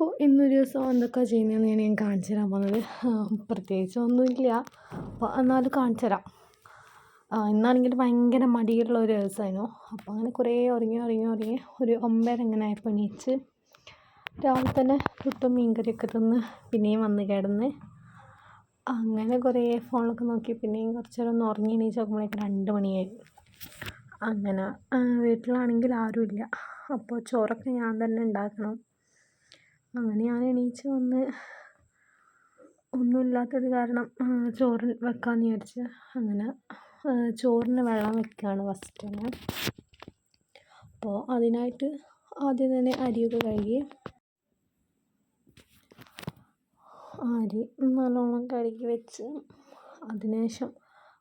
അപ്പോൾ ഇന്നൊരു ദിവസം എന്തൊക്കെയാണ് ചെയ്യുന്നതെന്ന് ഞാൻ കാണിച്ചു തരാൻ പോകുന്നത്. പ്രത്യേകിച്ച് ഒന്നുമില്ല. അപ്പോൾ എന്നാലും കാണിച്ചു തരാം. ഇന്നാണെങ്കിൽ ഭയങ്കര മടിയുള്ള ഒരു ദിവസമായിരുന്നു. അപ്പോൾ അങ്ങനെ കുറേ ഉറങ്ങി ഉറങ്ങി ഉറങ്ങി ഒരു ഒമ്പതര ഇങ്ങനെ ആയപ്പോൾ എണീച്ച് രാവിലെ തന്നെ പുട്ടും മീൻകറിയൊക്കെ തിന്ന് പിന്നെയും വന്ന് കിടന്ന് അങ്ങനെ കുറേ ഫോണിലൊക്കെ നോക്കി പിന്നെയും കുറച്ച് നേരം ഒന്ന് ഉറങ്ങി എണീച്ച് നോക്കുമ്പോഴേക്കും രണ്ട് മണിയായി. അങ്ങനെ വീട്ടിലാണെങ്കിൽ ആരുമില്ല. അപ്പോൾ ചോറൊക്കെ ഞാൻ തന്നെ ഉണ്ടാക്കണം. അങ്ങനെ ഞാൻ എണീച്ച് വന്ന് ഒന്നുമില്ലാത്തത് കാരണം ചോറ് വെക്കാമെന്ന് വിചാരിച്ച് അങ്ങനെ ചോറിന് വെള്ളം വെക്കുകയാണ് ഫസ്റ്റ് തന്നെ. അപ്പോൾ അതിനായിട്ട് ആദ്യം തന്നെ അരിയൊക്കെ കഴുകി അരി നല്ലോണം കഴുകി വെച്ച് അതിനുശേഷം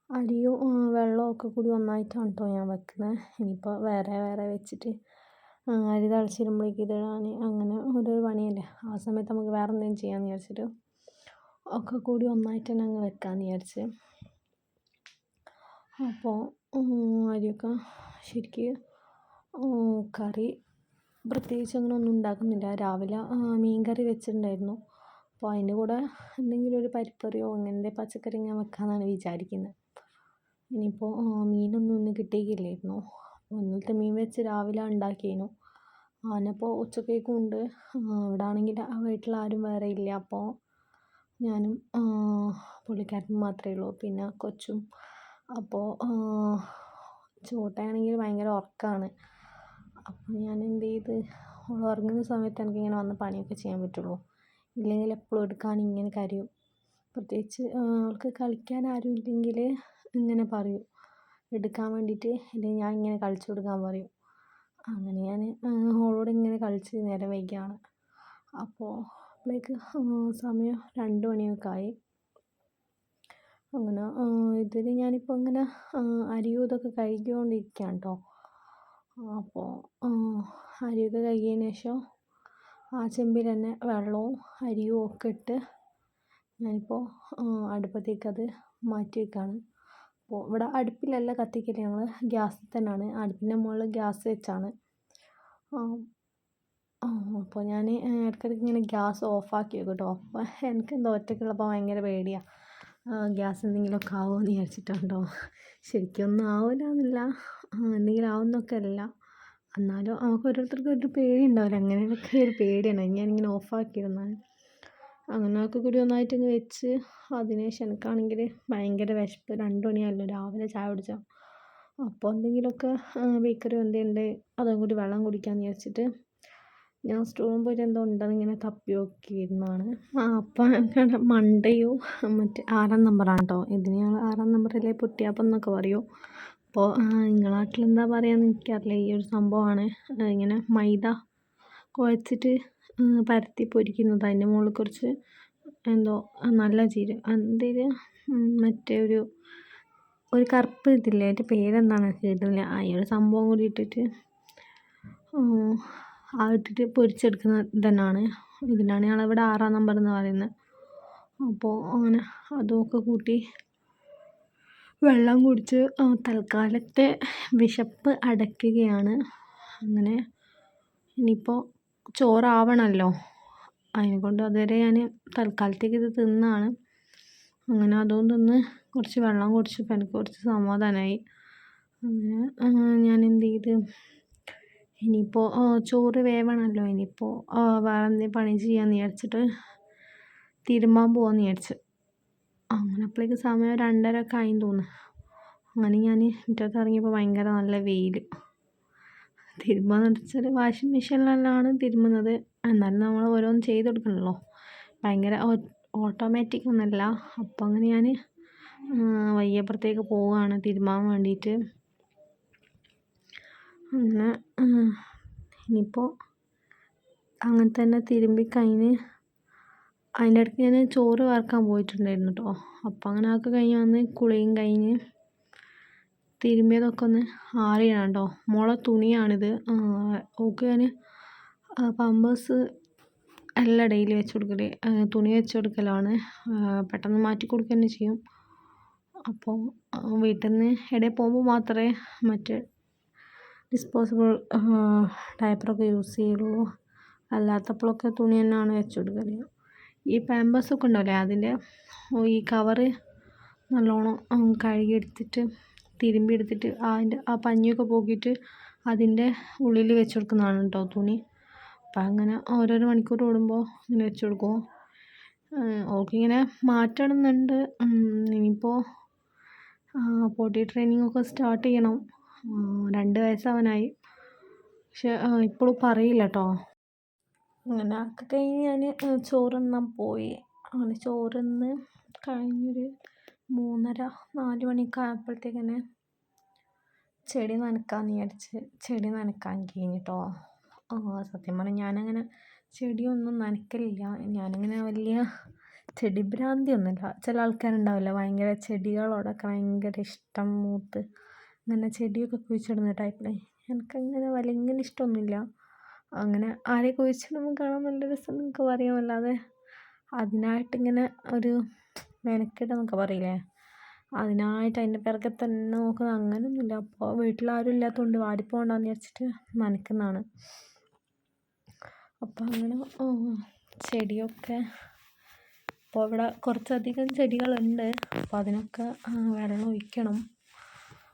അരിയും വെള്ളവും ഒക്കെ കൂടി ഒന്നായിട്ടാണ് കേട്ടോ ഞാൻ വെക്കുന്നത് ഇനിയിപ്പോൾ വേറെ വേറെ വെച്ചിട്ട് അരി തിളച്ചിടുമ്പോഴേക്കും ഇതിടാൻ അങ്ങനെ ഓരോ പണിയല്ലേ? ആ സമയത്ത് നമുക്ക് വേറെ എന്തെങ്കിലും ചെയ്യാമെന്ന് വിചാരിച്ചിട്ട് ഒക്കെ കൂടി ഒന്നായിട്ട് തന്നെ അങ്ങ് വെക്കാമെന്ന് വിചാരിച്ച്. അപ്പോൾ അരിയൊക്കെ ശരിക്ക് കറി പ്രത്യേകിച്ച് അങ്ങനെ ഒന്നും ഉണ്ടാക്കുന്നില്ല. രാവിലെ മീൻ കറി വെച്ചിട്ടുണ്ടായിരുന്നു. അപ്പോൾ അതിന്റെ കൂടെ എന്തെങ്കിലും ഒരു പരിപ്പറിയോ അങ്ങനത്തെ പച്ചക്കറി ഞാൻ വെക്കാമെന്നാണ് വിചാരിക്കുന്നത് ഇനിയിപ്പോൾ മീനൊന്നും ഇന്ന് കിട്ടിയില്ലായിരുന്നു. ഇന്നലത്തെ മീൻ വെച്ച് രാവിലെ ഉണ്ടാക്കിയിരുന്നു അതിനിപ്പോൾ ഉച്ചക്കേക്കും ഉണ്ട്. ഇവിടെ ആണെങ്കിൽ വീട്ടിൽ ആരും വേറെ ഇല്ല. അപ്പോൾ ഞാനും പുള്ളിക്കാരനും മാത്രമേ ഉള്ളൂ. പിന്നെ കൊച്ചും. അപ്പോൾ ചോട്ടയാണെങ്കിൽ ഭയങ്കര ഉറക്കമാണ് അപ്പോൾ ഞാൻ എന്ത് ചെയ്ത്? അവൾ ഉറങ്ങുന്ന സമയത്ത് എനിക്കിങ്ങനെ വന്ന് പണിയൊക്കെ ചെയ്യാൻ പറ്റുള്ളൂ. ഇല്ലെങ്കിൽ എപ്പോഴും എടുക്കാൻ ഇങ്ങനെ കരയും. പ്രത്യേകിച്ച് അവൾക്ക് കളിക്കാൻ ആരും ഇല്ലെങ്കിൽ ഇങ്ങനെ പറയും. എടുക്കാൻ വേണ്ടിയിട്ട് അല്ലെങ്കിൽ ഞാൻ ഇങ്ങനെ കളിച്ചു കൊടുക്കാൻ പറയും. അങ്ങനെ ഞാൻ ഓളോട് ഇങ്ങനെ കളിച്ച് നേരം വൈകിയാണ്. അപ്പോൾ അപ്പോഴേക്ക് സമയം രണ്ട് മണിയൊക്കെ ആയി അങ്ങനെ ഇതിൽ ഞാനിപ്പോൾ ഇങ്ങനെ അരിയും ഇതൊക്കെ കഴുകിക്കൊണ്ടിരിക്കുകയാണ് കേട്ടോ അപ്പോൾ അരിയൊക്കെ കഴുകിയതിന് ശേഷം ആ ചെമ്പിൽ തന്നെ വെള്ളവും അരിയും ഒക്കെ ഇട്ട് ഞാനിപ്പോൾ അടുപ്പത്തേക്ക് അത് മാറ്റി വയ്ക്കുകയാണ് അപ്പോൾ ഇവിടെ അടുപ്പിലല്ല കത്തിക്കൽ. ഞങ്ങൾ ഗ്യാസിൽ തന്നെയാണ് അടുപ്പിന്റെ മുകളിൽ ഗ്യാസ് വെച്ചാണ്. അപ്പോൾ ഞാൻ ഇടയ്ക്കിടയ്ക്ക് ഇങ്ങനെ ഗ്യാസ് ഓഫാക്കി വെക്കും അപ്പോൾ എനിക്ക് എന്താ ഒറ്റയ്ക്കുള്ളപ്പോൾ ഭയങ്കര പേടിയാണ് ഗ്യാസ് എന്തെങ്കിലുമൊക്കെ ആവുമോ എന്ന് വിചാരിച്ചിട്ടുണ്ടോ ശരിക്കും ഒന്നും ആവില്ല എന്നില്ല. എന്തെങ്കിലും ആവുന്നൊക്കെ അല്ല. എന്നാലും നമുക്ക് ഓരോരുത്തർക്കും ഒരു പേടി ഉണ്ടാവില്ല. അങ്ങനെയൊക്കെ ഒരു പേടിയാണ്. ഞാനിങ്ങനെ ഓഫാക്കിയിരുന്നാൽ അങ്ങനെ ഒക്കെ കൂടി ഒന്നായിട്ടങ്ങ് വെച്ച് അതിന് ശേഷം എനിക്കാണെങ്കിൽ ഭയങ്കര വിശപ്പ്. രണ്ട് മണിയായല്ലോ രാവിലെ ചായ കുടിച്ചാൽ അപ്പോൾ എന്തെങ്കിലുമൊക്കെ ബേക്കറി ഉണ്ട് അതും കൂടി വെള്ളം കുടിക്കാമെന്ന് വിചാരിച്ചിട്ട് ഞാൻ സ്റ്റോറും പോയിട്ട് എന്തോ ഉണ്ടെന്ന് ഇങ്ങനെ തപ്പി നോക്കിയിരുന്നതാണ് ആ അപ്പം എനിക്കവിടെ മണ്ടയോ മറ്റേ ആറാം നമ്പറാണ് കേട്ടോ ഇതിന് ഞങ്ങൾ ആറാം നമ്പറല്ലേ പൊട്ടിയാപ്പം എന്നൊക്കെ പറയും. അപ്പോൾ നിങ്ങളുടെ നാട്ടിൽ എന്താ പറയുകയെന്ന് എനിക്കറിയില്ല. ഈ ഒരു സംഭവമാണ് ഇങ്ങനെ മൈദ കുഴച്ചിട്ട് പരത്തി പൊരിക്കുന്നത്. അതിന്റെ മുകളിൽ കുറച്ച് എന്തോ നല്ല ജീരകം എന്തേലും മറ്റേ ഒരു ഒരു കറുപ്പ് ഇതില്ലേ? അതിന്റെ പേരെന്താണെന്ന് കേട്ടില്ല ആ ഒരു സംഭവം കൂടി ഇട്ടിട്ട് ആ ഇട്ടിട്ട് പൊരിച്ചെടുക്കുന്ന ഇതന്നെയാണ് ഇതിനാണ് ഞങ്ങളിവിടെ ആറാം നമ്പർ എന്ന് പറയുന്നത്. അപ്പോൾ അങ്ങനെ അതുമൊക്കെ കൂട്ടി വെള്ളം കുടിച്ച് തൽക്കാലത്തെ വിശപ്പ് അടയ്ക്കുകയാണ്. അങ്ങനെ ഇനിയിപ്പോൾ ചോറാവണമല്ലോ അതിനെക്കൊണ്ട് അതുവരെ ഞാൻ തൽക്കാലത്തേക്ക് ഇത് തിന്നാണ്. അങ്ങനെ അതും തിന്ന് കുറച്ച് വെള്ളം കുടിച്ചപ്പോൾ എനിക്ക് കുറച്ച് സമാധാനമായി അങ്ങനെ ഞാൻ എന്ത് ചെയ്ത് ഇനിയിപ്പോൾ ചോറ് വേവണമല്ലോ ഇനിയിപ്പോൾ വേറെ എന്തെങ്കിലും പണി ചെയ്യാമെന്ന് വിചാരിച്ചിട്ട് തിരുമ്പാൻ പോകാമെന്ന് വിചാരിച്ചു. അങ്ങനെ അപ്പോഴേക്ക് സമയം രണ്ടര ഒക്കെ ആയി തോന്നുന്നു. അങ്ങനെ ഞാൻ മുറ്റത്ത് ഇറങ്ങിയപ്പോൾ ഭയങ്കര നല്ല വെയിൽ തിരുമ്പാന്ന് വെച്ചാൽ വാഷിംഗ് മെഷീനിലാണ് തിരുമ്മുന്നത് എന്നാലും നമ്മൾ ഓരോന്ന് ചെയ്ത് കൊടുക്കണമല്ലോ ഭയങ്കര ഓട്ടോമാറ്റിക് ഒന്നുമല്ല അപ്പം അങ്ങനെ ഞാൻ വയ്യപ്പുറത്തേക്ക് പോവുകയാണ് തിരുമ്മാൻ വേണ്ടിയിട്ട് അങ്ങനെ ഇനിയിപ്പോൾ അങ്ങനെ തന്നെ തിരുമ്പി കഴിഞ്ഞ് അതിന്റെ ഇടയ്ക്ക് ഞാൻ ചോറ് വാർക്കാൻ പോയിട്ടുണ്ടായിരുന്നു കേട്ടോ അപ്പം അങ്ങനെ അതൊക്കെ കഴിഞ്ഞ് വന്ന് കുളിയും കഴിഞ്ഞ് തിരുമ്മിയതൊക്കെ ഒന്ന് ആറിയിടാം കേട്ടോ മോളെ തുണിയാണിത്. ഓക്കെ ഞാൻ പമ്പേഴ്സ് അല്ല ഡെയിലി വെച്ച് കൊടുക്കൽ തുണി വെച്ച് കൊടുക്കലാണ്. പെട്ടെന്ന് മാറ്റി കൊടുക്കുക തന്നെ ചെയ്യും. അപ്പോൾ വീട്ടിൽ നിന്ന് ഇടയിൽ പോകുമ്പോൾ മാത്രമേ മറ്റ് ഡിസ്പോസിബിൾ ടൈപ്പറൊക്കെ യൂസ് ചെയ്യുള്ളൂ. അല്ലാത്തപ്പോഴൊക്കെ തുണി തന്നെയാണ് വെച്ച് കൊടുക്കൽ ഈ പാമ്പേഴ്സൊക്കെ ഉണ്ടാവില്ലേ അതിന്റെ ഈ കവറ് നല്ലോണം കഴുകിയെടുത്തിട്ട് തിരുമ്പി എടുത്തിട്ട് അതിന്റെ ആ പഞ്ഞിയൊക്കെ പോക്കിയിട്ട് അതിന്റെ ഉള്ളിൽ വെച്ച് കൊടുക്കുന്നതാണ് കേട്ടോ തുണി. അപ്പം അങ്ങനെ ഓരോരോ മണിക്കൂർ ഓടുമ്പോൾ ഇങ്ങനെ വെച്ച് കൊടുക്കും. ഓൾക്കിങ്ങനെ മാറ്റണമെന്നുണ്ട്. ഇനിയിപ്പോൾ പോട്ടി ട്രെയിനിങ് ഒക്കെ സ്റ്റാർട്ട് ചെയ്യണം. രണ്ട് വയസ്സാവാനായി. പക്ഷെ ഇപ്പോഴും പറയില്ല കേട്ടോ അങ്ങനെ ഒക്കെ കഴിഞ്ഞ് ഞാൻ ചോറുണ്ണാൻ പോയി. അങ്ങനെ ചോറുന്ന് കഴിഞ്ഞൊരു മൂന്നര നാല് മണിയൊക്കെ ആയപ്പോഴത്തേക്കിന് ചെടി നനയ്ക്കാമെന്ന് വിചാരിച്ച് ചെടി നനയ്ക്കാൻ കഴിഞ്ഞിട്ടോ. സത്യം പറഞ്ഞാൽ ഞാനങ്ങനെ ചെടിയൊന്നും നനയ്ക്കലില്ല ഞാനങ്ങനെ വലിയ ചെടി ഭ്രാന്തിയൊന്നുമില്ല. ചില ആൾക്കാരുണ്ടാവില്ല ഭയങ്കര ചെടികളോടൊക്കെ ഭയങ്കര ഇഷ്ടം മൂത്ത് അങ്ങനെ ചെടിയൊക്കെ കുഴിച്ചിടുന്ന ടൈപ്പിലെ. എനിക്കങ്ങനെ വലിയ ഇഷ്ടമൊന്നുമില്ല. അങ്ങനെ ആരെ കുഴിച്ചിടുമ്പോൾ കാണാൻ നല്ല രസം എന്നൊക്കെ പറയാമല്ലാതെ അതിനായിട്ടിങ്ങനെ ഒരു മെനക്കെടുക പറയില്ലേ? അതിനായിട്ട് അതിന്റെ പിറകെ തന്നെ നോക്കുന്നത് അങ്ങനെയൊന്നുമില്ല അപ്പോൾ വീട്ടിലാരും ഇല്ലാത്തതുകൊണ്ട് വാടിപ്പോകണ്ടെന്ന് വിചാരിച്ചിട്ട് നനയ്ക്കുന്നതാണ് അപ്പോൾ അങ്ങനെ ചെടിയൊക്കെ. അപ്പോൾ ഇവിടെ കുറച്ചധികം ചെടികളുണ്ട്. അപ്പോൾ അതിനൊക്കെ വെള്ളം ഒഴിക്കണം.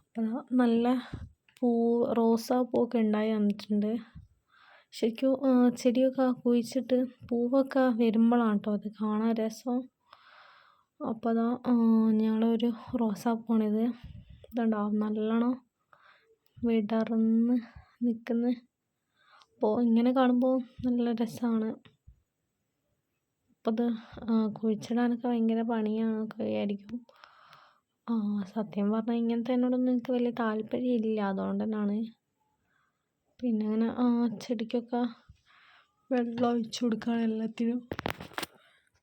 അപ്പോൾ നല്ല പൂ റോസാപ്പൂവൊക്കെ ഉണ്ടായി വന്നിട്ടുണ്ട്. ശരിക്കും ചെടിയൊക്കെ കുഴിച്ചിട്ട് പൂവൊക്കെ വരുമ്പോഴാണ് കേട്ടോ അത് കാണാൻ രസം. അപ്പോൾ അതാ ഞങ്ങളൊരു റോസാപ്പൂവാണിത് ഇതുണ്ടോ നല്ലോണം വിടർന്ന് നിൽക്കുന്ന അപ്പോൾ ഇങ്ങനെ കാണുമ്പോൾ നല്ല രസമാണ് അപ്പോൾ അത് കുഴിച്ചിടാനൊക്കെ ഭയങ്കര പണിയാണെന്നൊക്കെ വിചാരിക്കും. സത്യം പറഞ്ഞാൽ ഇങ്ങനത്തെ എന്നോടൊന്നും എനിക്ക് വലിയ താല്പര്യമില്ല അതുകൊണ്ട് തന്നെയാണ് പിന്നെ അങ്ങനെ ചെടിക്കൊക്കെ വെള്ളം ഒഴിച്ചു കൊടുക്കുകയാണ് എല്ലാത്തിനും.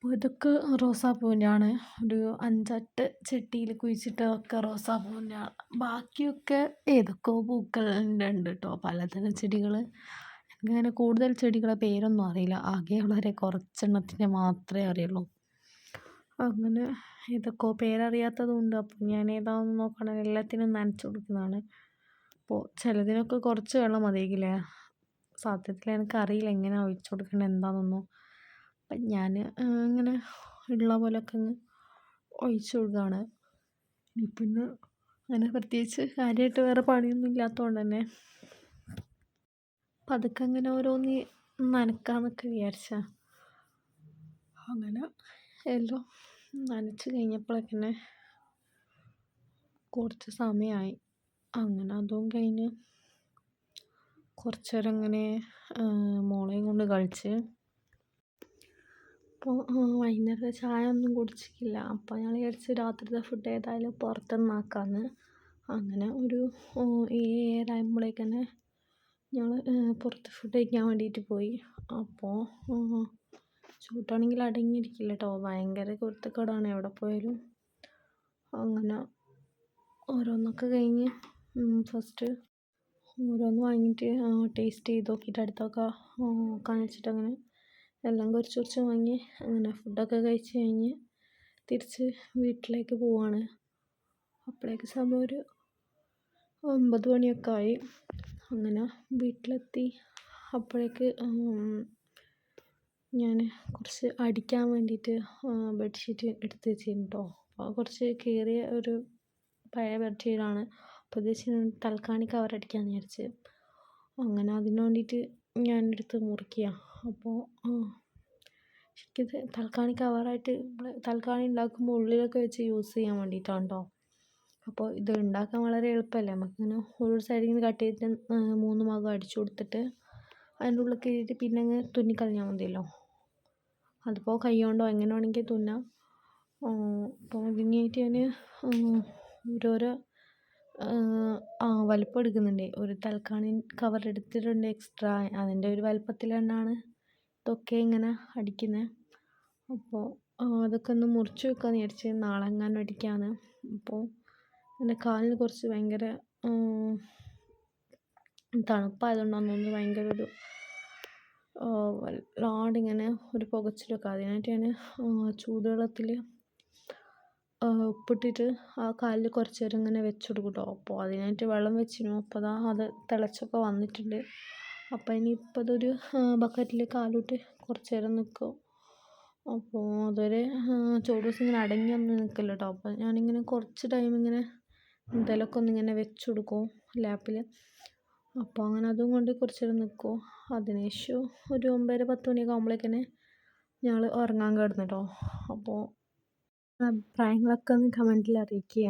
അപ്പോൾ ഇതൊക്കെ റോസാപ്പൂവിന്റെയാണ്. ഒരു അഞ്ചെട്ട് ചട്ടിയിൽ കുഴിച്ചിട്ടതൊക്കെ റോസാപ്പൂവിന്റെയാണ് ബാക്കിയൊക്കെ ഏതൊക്കെയോ പൂക്കളുടെ ഉണ്ട് കേട്ടോ പലതരം ചെടികൾ എനിക്കങ്ങനെ കൂടുതൽ ചെടികളെ പേരൊന്നും അറിയില്ല. ആകെ വളരെ കുറച്ചെണ്ണത്തിന്റെ മാത്രമേ അറിയുള്ളൂ. അങ്ങനെ ഏതൊക്കെ പേരറിയാത്തതും ഉണ്ട് അപ്പോൾ ഞാൻ ഏതാണെന്ന് നോക്കണം. എല്ലാത്തിനും നനച്ച് കൊടുക്കുന്നതാണ്. അപ്പോൾ ചിലതിനൊക്കെ കുറച്ച് വെള്ളം മതിയെങ്കിലേ സത്യത്തിൽ എനിക്കറിയില്ല എങ്ങനെയാണ് ഒഴിച്ചു കൊടുക്കേണ്ടത് എന്താണെന്നൊന്നും അപ്പം ഞാൻ ഇങ്ങനെ ഉള്ള പോലെയൊക്കെ അങ്ങ് ഒഴിച്ച് കൊടുക്കുകയാണ് പിന്നെ അങ്ങനെ പ്രത്യേകിച്ച് കാര്യമായിട്ട് വേറെ പണിയൊന്നും ഇല്ലാത്തതുകൊണ്ട് തന്നെ പതുക്കെ അങ്ങനെ ഓരോന്ന് നനക്കാന്നൊക്കെ വിചാരിച്ച. അങ്ങനെ എല്ലാം നനച്ച് കഴിഞ്ഞപ്പോഴേക്കന്നെ കുറച്ച് സമയമായി അങ്ങനെ അതും കഴിഞ്ഞ് കുറച്ച് നേരം ഇങ്ങനെ മോളെയും കൊണ്ട് കളിച്ച് അപ്പോൾ വൈകുന്നേരത്തെ ചായ ഒന്നും കുടിച്ചിട്ടില്ല അപ്പോൾ ഞാൻ വിചാരിച്ചു രാത്രിത്തെ ഫുഡ് ഏതായാലും പുറത്തുനിന്ന് ആക്കാമെന്ന് അങ്ങനെ ഒരു ഏഴര ആകുമ്പോഴേക്കന്നെ ഞങ്ങൾ പുറത്ത് ഫുഡ് കഴിക്കാൻ വേണ്ടിയിട്ട് പോയി. അപ്പോൾ ചൂട്ടാണെങ്കിൽ അടങ്ങിയിരിക്കില്ല കേട്ടോ ഭയങ്കര കുരുത്തക്കേടാണ് എവിടെ പോയാലും. അങ്ങനെ ഓരോന്നൊക്കെ കഴിഞ്ഞ് ഫസ്റ്റ് ഓരോന്ന് വാങ്ങിയിട്ട് ടേസ്റ്റ് ചെയ്ത് നോക്കിയിട്ട് അടുത്തൊക്കെ കാണിച്ചിട്ട് അങ്ങനെ എല്ലാം കുറച്ച് കുറച്ച് വാങ്ങി അങ്ങനെ ഫുഡൊക്കെ കഴിച്ച് കഴിഞ്ഞ് തിരിച്ച് വീട്ടിലേക്ക് പോവാണ്. അപ്പോഴേക്ക് സമയം ഒരു ഒമ്പത് മണിയൊക്കെ ആയി. അങ്ങനെ വീട്ടിലെത്തി. അപ്പോഴേക്ക് ഞാൻ കുറച്ച് അടിക്കാൻ വേണ്ടിയിട്ട് ബെഡ്ഷീറ്റ് എടുത്ത് കേട്ടോ അപ്പോൾ കുറച്ച് കീറിയ ഒരു പഴയ ബെഡ്ഷീറ്റാണ് അപ്പോൾ ഉദ്ദേശിച്ച് തൽക്കാണി കവർ അടിക്കാമെന്ന് വിചാരിച്ച്. അങ്ങനെ അതിന് വേണ്ടിയിട്ട് ഞാൻ എടുത്ത് മുറിക്കുക അപ്പോൾ ശരിക്കിത് തൽക്കാണി കവറായിട്ട് നമ്മൾ തൽക്കാണി ഉണ്ടാക്കുമ്പോൾ ഉള്ളിലൊക്കെ വെച്ച് യൂസ് ചെയ്യാൻ വേണ്ടിയിട്ടാണ് കേട്ടോ അപ്പോൾ ഇത് ഉണ്ടാക്കാൻ വളരെ എളുപ്പമല്ലേ? നമുക്കിങ്ങനെ ഒരു സൈഡിൽ നിന്ന് കട്ട് ചെയ്തിട്ട് മൂന്ന് ഭാഗം അടിച്ചു കൊടുത്തിട്ട് അതിന്റെ ഉള്ളിൽ കയറിയിട്ട് പിന്നെ അങ്ങ് തുന്നിക്കളഞ്ഞാൽ മതിയല്ലോ. അതിപ്പോൾ കൈ കൊണ്ടോ എങ്ങനെ വേണമെങ്കിൽ തുന്നാം. അപ്പോൾ ഇതിനായിട്ട് ഞാൻ ഓരോരോ ആ വലിപ്പം എടുക്കുന്നുണ്ട്. ഒരു തൽക്കാണി കവർ എടുത്തിട്ടുണ്ട് എക്സ്ട്രാ. അതിന്റെ ഒരു വലിപ്പത്തിൽ ഇതൊക്കെ ഇങ്ങനെ അടിക്കുന്നത് അപ്പോൾ അതൊക്കെ ഒന്ന് മുറിച്ച് വെക്കാമെന്ന് വിചാരിച്ച് നാളെ എങ്ങാനും അടിക്കാമെന്ന് അപ്പോൾ എന്റെ കാലിന് കുറച്ച് ഭയങ്കര തണുപ്പായതുകൊണ്ടാണെന്ന് തോന്നുന്നു ഭയങ്കര ഒരു വല്ലാണ്ട് ഒരു പുകച്ചിലൊക്കെ അതിനായിട്ട് ഞാൻ ചൂടുവെള്ളത്തിൽ ഉപ്പിട്ടിട്ട് ആ കാലിൽ കുറച്ച് നേരം ഇങ്ങനെ വെച്ച് കൊടുക്കും കേട്ടോ അപ്പോൾ അതിനായിട്ട് വെള്ളം വെച്ചിരുന്നു. അപ്പോൾ അതാ അത് തിളച്ചൊക്കെ വന്നിട്ടുണ്ട്. അപ്പോൾ ഇനിയിപ്പോൾ അതൊരു ബക്കറ്റിൽ കാലിട്ട് കുറച്ച് നേരം നിൽക്കും അപ്പോൾ അതുവരെ ചൂട് ദിവസം ഇങ്ങനെ അടങ്ങിയൊന്നും നിൽക്കില്ല കേട്ടോ അപ്പോൾ ഞാനിങ്ങനെ കുറച്ച് ടൈം ഇങ്ങനെ എന്തെങ്കിലുമൊക്കെ ഒന്നിങ്ങനെ വെച്ച് കൊടുക്കും ലാപ്പിൽ അപ്പോൾ അങ്ങനെ അതും കൊണ്ട് കുറച്ച് നേരം നിൽക്കും അതിനുശേഷം ഒരു ഒമ്പതര പത്ത് മണിയൊക്കെ ആകുമ്പോഴേക്കന്നെ ഞങ്ങൾ ഉറങ്ങാൻ കിടന്നു കേട്ടോ അപ്പോൾ അഭിപ്രായങ്ങളൊക്കെ ഒന്ന് കമന്റിൽ അറിയിക്കുക